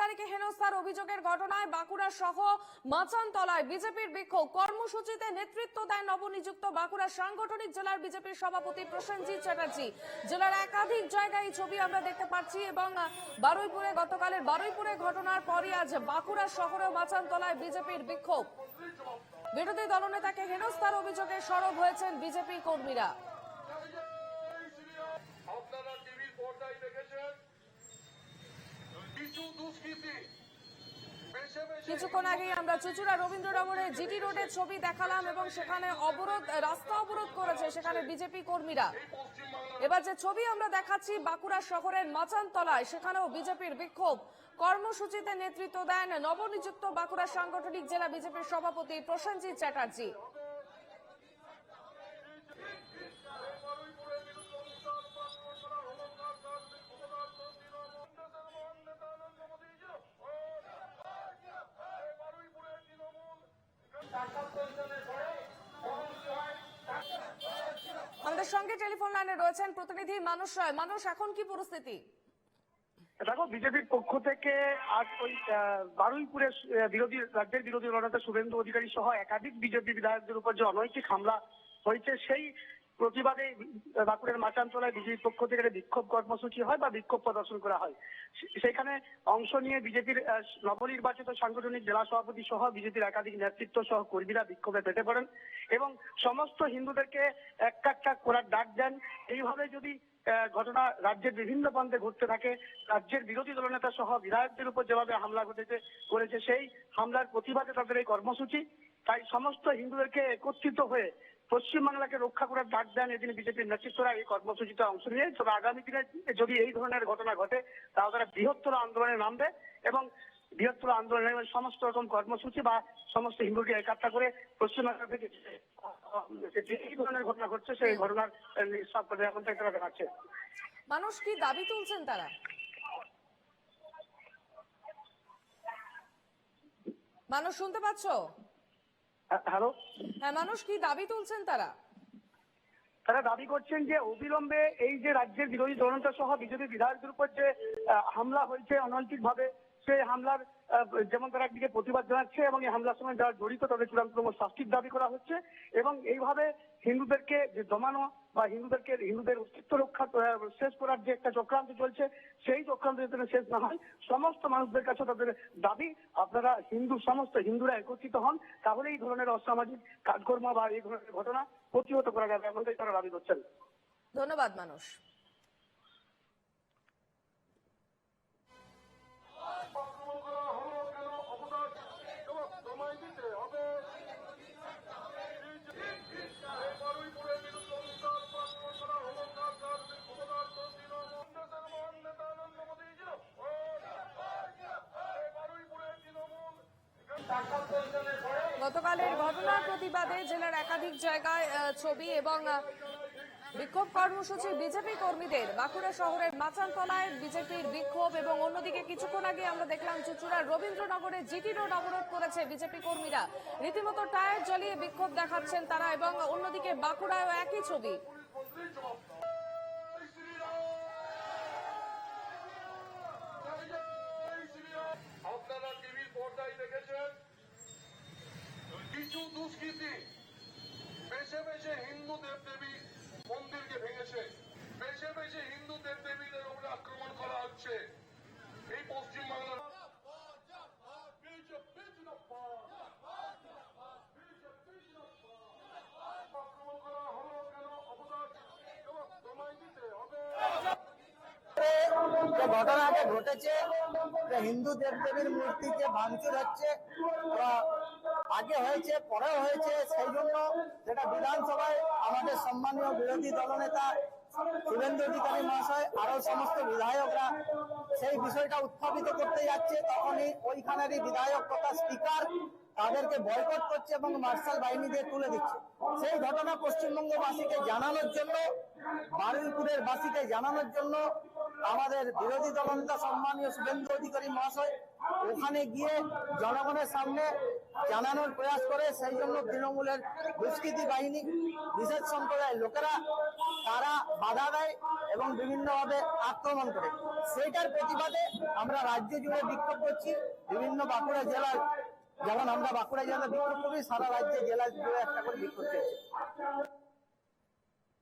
অধিকারীকে হেনস্থার অভিযোগের ঘটনায় বাঁকুড়া সহ মাচানতলায় বিজেপির বিক্ষোভ। কর্মসূচিতে নেতৃত্ব দেয় নবনিযুক্ত বাঁকুড়া সাংগঠনিক জেলার বিজেপির সভাপতি প্রসেনজিৎ চ্যাটার্জি। জেলার একাধিক জায়গায় এই ছবি আমরা দেখতে পাচ্ছি এবং বারুইপুরে গতকালের বারুইপুরে ঘটনার পরই আজ বাঁকুড়া শহরে মাচানতলায় বিজেপির বিক্ষোভ। বিরোধী দলনেতাকে হেনস্থার অভিযোগে সরব হয়েছেন বিজেপি কর্মীরা। কিছুক্ষণ আগেই আমরা চুচুড়া রবীন্দ্রনগরে জিটি রোডের ছবি দেখালাম এবং সেখানে অবরোধ রাস্তা অবরোধ করেছে সেখানে বিজেপি কর্মীরা। এবার যে ছবি আমরা দেখাচ্ছি বাঁকুড়া শহরের মাচানতলায় সেখানেও বিজেপির বিক্ষোভ। কর্মসূচিতে নেতৃত্ব দেন নবনিযুক্ত বাঁকুড়া সাংগঠনিক জেলা বিজেপির সভাপতি প্রসেনজিৎ চ্যাটার্জি। টেলিফোন লাইনে রয়েছেন প্রতিনিধি মানুষ রায়। মানুষ, এখন কি পরিস্থিতি? দেখো, বিজেপির পক্ষ থেকে আজ ওই বারুইপুরে বিরোধী, রাজ্যের বিরোধী দলনেতা শুভেন্দু অধিকারী সহ একাধিক বিজেপি বিধায়কদের উপর যে অনৈতিক হামলা হয়েছে, সেই প্রতিবাদে বাঁকুড়ার মাচানতলায় বিজেপির পক্ষ থেকে একটা বিক্ষোভ কর্মসূচি হয় বা বিক্ষোভ প্রদর্শন করা হয়। সেখানে অংশ নিয়ে বিজেপির নবনির্বাচিত সাংগঠনিক জেলা সভাপতি সহ বিজেপির একাধিক নেতৃত্ব সহ কর্মীরা বিক্ষোভে পেটে পড়েন এবং সমস্ত হিন্দুদেরকে এক কাক করার ডাক দেন। এইভাবে যদি ঘটনা রাজ্যের বিভিন্ন প্রান্তে ঘটতে থাকে, রাজ্যের বিরোধী দলনেতা সহ বিধায়কদের উপর যেভাবে হামলা ঘটেছে, করেছে, সেই হামলার প্রতিবাদে তাদের এই কর্মসূচি। তাই সমস্ত হিন্দুদেরকে একত্রিত হয়ে পশ্চিমবাংলাকে রক্ষা করার ডাক দেন এদিন বিজেপির নেতৃত্বরা। এই কর্মসূচিতে অংশ নিয়ে তবে আগামী দিনে যদি এই ধরনের ঘটনা ঘটে তাহলে তারা বৃহত্তর আন্দোলনে নামবে এবং বৃহত্তর আন্দোলনের সমস্ত রকম কর্মসূচি বা সমস্ত হিন্দুকে একাত্তা করে পশ্চিমবাংলা থেকে এই ধরনের ঘটনা ঘটছে সেই ঘটনার করে এখন থেকে তারা দেখাচ্ছে মানুষ কি দাবি তুলছেন তারা? মানুষ শুনতে পাচ্ছ? হ্যালো? হ্যাঁ মানুষ কি দাবি তুলছেন তারা? তারা দাবি করছেন যে অবিলম্বে এই যে রাজ্যের বিরোধী দলনেতা সহ বিজেপি বিধায়কদের উপর যে হামলা হয়েছে অনৈতিক ভাবে সেই হামলার যেমন তারা একদিকে প্রতিবাদ জানাচ্ছে এবং এই হামলার সময় যারা জড়িত তাদের চূড়ান্ততম শাস্তির দাবি করা হচ্ছে এবং এইভাবে হিন্দুদেরকে যে দমানো বা হিন্দুদেরকে, হিন্দুদের অস্তিত্ব রক্ষা শেষ করার যে একটা চক্রান্ত চলছে, সেই চক্রান্ত যাতে শেষ না হয়, সমস্ত মানুষদের কাছে তাদের দাবি, আপনারা হিন্দু, সমস্ত হিন্দুরা একত্রিত হন, তাহলে এই ধরনের অসামাজিক কাজকর্ম বা এই ধরনের ঘটনা প্রতিহত করা যাবে, এমনটাই তারা দাবি করছেন। ধন্যবাদ, মানুষ। গতকালের ঘটনার প্রতিবাদে জেলার একাধিক জায়গায় ছবি এবং বিক্ষোভ কর্মসূচি বিজেপি কর্মীদের। বাঁকুড়া শহরের মাচানতলায় বিজেপির বিক্ষোভ এবং অন্যদিকে কিছুক্ষণ আগে আমরা দেখলাম চুচুড়ার রবীন্দ্রনগরে জিটি রোড অবরোধ করেছে বিজেপি কর্মীরা। রীতিমতো টায়ার জ্বালিয়ে বিক্ষোভ দেখাচ্ছেন তারা এবং অন্যদিকে বাঁকুড়ায়ও একই ছবি। কিছু দুষ্কৃতী। বেছে বেছে হিন্দু দেবদেবী মন্দিরকে ভেঙেছে। বেছে বেছে হিন্দু দেবদেবীদের উপরে আক্রমণ করা হচ্ছে। এই পশ্চিমবাংলার বিজেপি জিন্দাবাদ। আক্রমণ করা হলো কেন? অবদান এবং দিতে হবে। যে ঘটনাটা ঘটেছে হিন্দু দেবদেবীর মূর্তিকে ভাঙচুর হচ্ছে আগে হয়েছে, পরেও হয়েছে সেই জন্য যেটা বিধানসভায় আমাদের সম্মানীয় বিরোধী দলনেতা শুভেন্দু অধিকারী মহাশয় আরও সমস্ত বিধায়করা সেই বিষয়টা উত্থাপিত করতে যাচ্ছে, তখনই ওইখানেরই বিধায়ক তথা স্পিকার তাদেরকে বয়কট করছে এবং মার্শাল বাহিনী দিয়ে তুলে দিচ্ছে। সেই ঘটনা পশ্চিমবঙ্গবাসীকে জানানোর জন্য, বারুইপুরের বাসীকে জানানোর জন্য আমাদের বিরোধী দলনেতা সম্মানীয় শুভেন্দু অধিকারী মহাশয় ওখানে গিয়ে জনগণের সামনে জানানোর প্রয়াস করে, সেই জন্য তৃণমূলের দুষ্কৃতি বাহিনী, বিশেষ সম্প্রদায়ের লোকেরা, তারা বাধা দেয় এবং বিভিন্নভাবে আক্রমণ করে। সেইটার প্রতিবাদে আমরা রাজ্য জুড়ে বিক্ষোভ করছি, বিভিন্ন বাঁকুড়া জেলার, যেমন আমরা বাঁকুড়া জেলায় বিক্ষোভ করি, সারা রাজ্যে জেলা জুড়ে একটা করে বিক্ষোভ